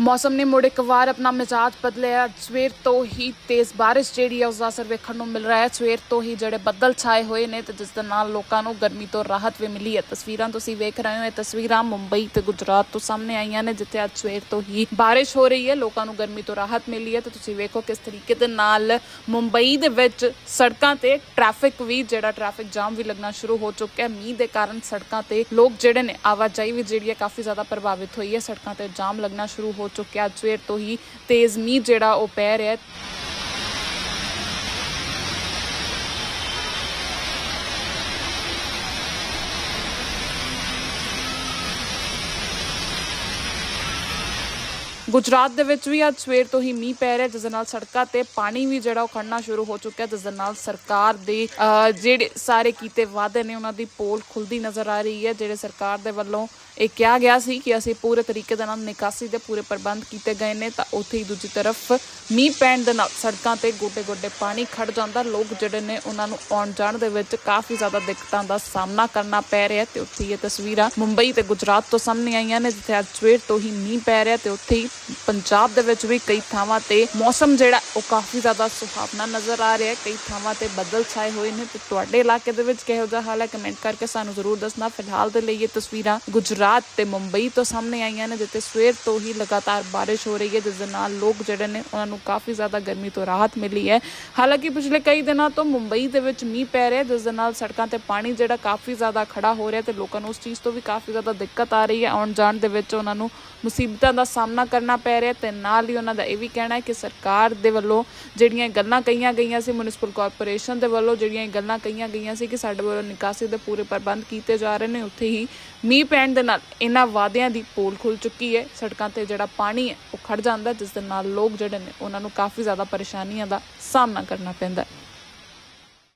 ਮੌਸਮ ਨੇ ਮੁੜ ਇੱਕ ਵਾਰ ਆਪਣਾ ਮਿਜਾਜ ਬਦਲਿਆ। ਸਵੇਰ ਤੋਂ ਹੀ ਤੇਜ਼ ਬਾਰਿਸ਼ ਜਿਹੜੀ ਹੈ ਉਸ ਦਾ ਅਸਰ ਵੇਖਣ ਨੂੰ ਮਿਲ ਰਿਹਾ ਹੈ। ਸਵੇਰ ਤੋਂ ਹੀ ਜਿਹੜੇ ਬੱਦਲ ਛਾਏ ਹੋਏ ਨੇ ਤੇ ਜਿਸ ਦੇ ਨਾਲ ਲੋਕਾਂ ਨੂੰ ਗਰਮੀ ਤੋਂ ਰਾਹਤ ਵੀ ਮਿਲੀ ਹੈ। ਤਸਵੀਰਾਂ ਤੁਸੀਂ ਵੇਖ ਰਹੇ ਹੋ, ਇਹ ਤਸਵੀਰਾਂ ਮੁੰਬਈ ਤੇ ਗੁਜਰਾਤ ਤੋਂ ਸਾਹਮਣੇ ਆਈਆਂ ਨੇ, ਜਿੱਥੇ ਅੱਜ ਸਵੇਰ ਤੋਂ ਹੀ ਬਾਰਿਸ਼ ਹੋ ਰਹੀ ਹੈ। ਲੋਕਾਂ ਨੂੰ ਗਰਮੀ ਤੋਂ ਰਾਹਤ ਮਿਲੀ ਹੈ ਤੇ ਤੁਸੀਂ ਵੇਖੋ ਕਿਸ ਤਰੀਕੇ ਦੇ ਨਾਲ ਮੁੰਬਈ ਦੇ ਵਿੱਚ ਸੜਕਾਂ ਤੇ ਟ੍ਰੈਫਿਕ ਵੀ, ਜਿਹੜਾ ਟ੍ਰੈਫਿਕ ਜਾਮ ਵੀ ਲੱਗਣਾ ਸ਼ੁਰੂ ਹੋ ਚੁੱਕਿਆ ਹੈ। ਮੀਂਹ ਦੇ ਕਾਰਨ ਸੜਕਾਂ ਤੇ ਲੋਕ ਜਿਹੜੇ ਨੇ, ਆਵਾਜਾਈ ਵੀ ਜਿਹੜੀ ਹੈ ਕਾਫੀ ਜ਼ਿਆਦਾ ਪ੍ਰਭਾਵਿਤ ਹੋਈ ਹੈ। ਸੜਕਾਂ ਤੇ ਜਾਮ ਲੱਗਣਾ ਸ਼ੁਰੂ ਹੋ ਚੁੱਕਿਆ। ਅੱਜ ਸਵੇਰ ਤੋਂ ਹੀ ਤੇਜ਼ ਮੀਂਹ ਜਿਹੜਾ ਉਹ ਪੈ ਰਿਹਾ ਗੁਜਰਾਤ ਦੇ ਵਿੱਚ ਵੀ ਅੱਜ ਸਵੇਰ ਤੋਂ ਹੀ ਮੀਂਹ ਪੈ ਰਿਹਾ ਜਿਸ ਨਾਲ ਸੜਕਾਂ ਤੇ ਪਾਣੀ ਵੀ ਜਿਹੜਾ ਉਹ ਖੜਨਾ ਸ਼ੁਰੂ ਹੋ ਚੁੱਕਿਆ ਜਿਸ ਦੇ ਨਾਲ ਸਰਕਾਰ ਦੇ ਅਹ, ਜਿਹੜੇ ਸਾਰੇ ਕੀਤੇ ਵਾਅਦੇ ਨੇ ਉਹਨਾਂ ਦੀ ਪੋਲ ਖੁੱਲਦੀ ਨਜ਼ਰ ਆ ਰਹੀ ਹੈ ਜਿਹੜੇ ਸਰਕਾਰ ਦੇ ਵੱਲੋਂ ਇਹ ਕਿਹਾ ਗਿਆ ਸੀ ਕਿ ਅਸੀਂ ਪੂਰੇ ਤਰੀਕੇ ਦੇ ਨਾਲ ਨਿਕਾਸੀ ਦੇ ਪੂਰੇ ਪ੍ਰਬੰਧ ਕੀਤੇ ਗਏ ਨੇ ਤਾਂ ਉੱਥੇ ਹੀ ਦੂਜੀ ਤਰਫ ਮੀਂਹ ਪੈਣ ਦੇ ਨਾਲ ਸੜਕਾਂ ਤੇ ਗੋਡੇ-ਗੋਡੇ ਪਾਣੀ ਖੜ ਜਾਂਦਾ ਲੋਕ ਜਿਹੜੇ ਨੇ ਉਹਨਾਂ ਨੂੰ ਆਉਣ ਜਾਣ ਦੇ ਵਿੱਚ ਕਾਫੀ ਜ਼ਿਆਦਾ ਦਿੱਕਤਾਂ ਦਾ ਸਾਹਮਣਾ ਕਰਨਾ ਪੈ ਰਿਹਾ ਤੇ ਉੱਥੇ ਇਹ ਤਸਵੀਰਾਂ ਮੁੰਬਈ ਤੇ ਗੁਜਰਾਤ ਤੋਂ ਸਾਹਮਣੇ ਆਈਆਂ ਨੇ ਜਿੱਥੇ ਅੱਜ ਸਵੇਰ ਤੋਂ ਹੀ ਮੀਂਹ ਪੈ ਰਿਹਾ ਤੇ ਉੱਥੇ ਹੀ ਪੰਜਾਬ ਦੇ ਵਿੱਚ ਵੀ ਕਈ ਥਾਵਾਂ ਤੇ ਮੌਸਮ ਜਿਹੜਾ, ਉਹ ਕਾਫੀ ਜ਼ਿਆਦਾ ਸੁਹਾਵਣਾ ਨਜ਼ਰ ਆ ਰਿਹਾ ਹੈ। ਕਈ ਥਾਵਾਂ ਤੇ ਬੱਦਲ ਛਾਏ ਹੋਏ ਨੇ ਤੇ ਤੁਹਾਡੇ ਇਲਾਕੇ ਦੇ ਵਿੱਚ ਕਿਹੋ ਜਿਹਾ ਹਾਲ ਹੈ? ਕਮੈਂਟ ਕਰਕੇ ਸਾਨੂੰ ਜ਼ਰੂਰ ਦੱਸਣਾ। ਫਿਲਹਾਲ ਦੇ ਲਈ ਇਹ ਤਸਵੀਰਾਂ ਗੁਜਰਾਤ ਤੇ ਮੁੰਬਈ ਤੋਂ ਸਾਹਮਣੇ ਆਈਆਂ ਨੇ, ਜਿੱਥੇ ਸਵੇਰ ਤੋਂ ਹੀ ਲਗਾਤਾਰ ਬਾਰਿਸ਼ ਹੋ ਰਹੀ ਹੈ, ਜਿਸ ਦੇ ਨਾਲ ਲੋਕ ਜਿਹੜੇ ਨੇ, ਉਹਨਾਂ ਨੂੰ ਕਾਫੀ ਜ਼ਿਆਦਾ ਗਰਮੀ ਤੋਂ ਰਾਹਤ ਮਿਲੀ ਹੈ। ਹਾਲਾਂਕਿ ਪਿਛਲੇ ਕਈ ਦਿਨਾਂ ਤੋਂ ਮੁੰਬਈ ਦੇ ਵਿੱਚ ਮੀਂਹ ਪੈ ਰਿਹਾ ਜਿਸ ਦੇ ਨਾਲ ਸੜਕਾਂ ਤੇ ਪਾਣੀ ਜਿਹੜਾ ਕਾਫੀ ਜ਼ਿਆਦਾ ਖੜਾ ਹੋ ਰਿਹਾ ਤੇ ਲੋਕਾਂ ਨੂੰ ਉਸ ਚੀਜ਼ ਤੋਂ ਵੀ ਕਾਫੀ ਜ਼ਿਆਦਾ ਦਿੱਕਤ ਆ ਰਹੀ ਹੈ। ਆਉਣ ਜਾਣ ਦੇ ਵਿੱਚ ਉਹਨਾਂ ਨੂੰ ਮੁਸੀਬਤਾਂ ਦਾ ਸਾਹਮਣਾ ਕਰਨਾ ਪੈ ਰਿਹਾ ਤੇ ਨਾਲ ਹੀ ਉਹਨਾਂ ਦਾ ਇਹ ਵੀ ਕਹਿਣਾ ਹੈ ਕਿ ਸਰਕਾਰ ਦੇ ਵੱਲੋਂ ਜਿਹੜੀਆਂ ਗੱਲਾਂ ਕਹੀਆਂ ਗਈਆਂ ਸੀ ਮਿਊਨਿਸਪਲ ਕਾਰਪੋਰੇਸ਼ਨ ਦੇ ਵੱਲੋਂ ਜਿਹੜੀਆਂ ਇਹ ਗੱਲਾਂ ਕਹੀਆਂ ਗਈਆਂ ਸੀ ਕਿ ਸਾਡੇ ਵੱਲੋਂ ਨਿਕਾਸੀ ਦੇ ਪੂਰੇ ਪ੍ਰਬੰਧ ਕੀਤੇ ਜਾ ਰਹੇ ਨੇ, ਉੱਥੇ ਹੀ ਮੀਂਹ ਪੈਣ ਦੇ ਨਾਲ ਇਹਨਾਂ ਵਾਅਦਿਆਂ ਦੀ ਪੋਲ ਖੁੱਲ ਚੁੱਕੀ ਹੈ, ਸੜਕਾਂ ਤੇ ਜਿਹੜਾ ਪਾਣੀ ਹੈ ਉਹ ਖੜ ਜਾਂਦਾ ਜਿਸ ਦੇ ਨਾਲ ਲੋਕ ਜਿਹੜੇ ਨੇ ਉਹਨਾਂ ਨੂੰ ਕਾਫੀ ਜ਼ਿਆਦਾ ਪਰੇਸ਼ਾਨੀਆਂ ਦਾ ਸਾਹਮਣਾ ਕਰਨਾ ਪੈਂਦਾ ਹੈ।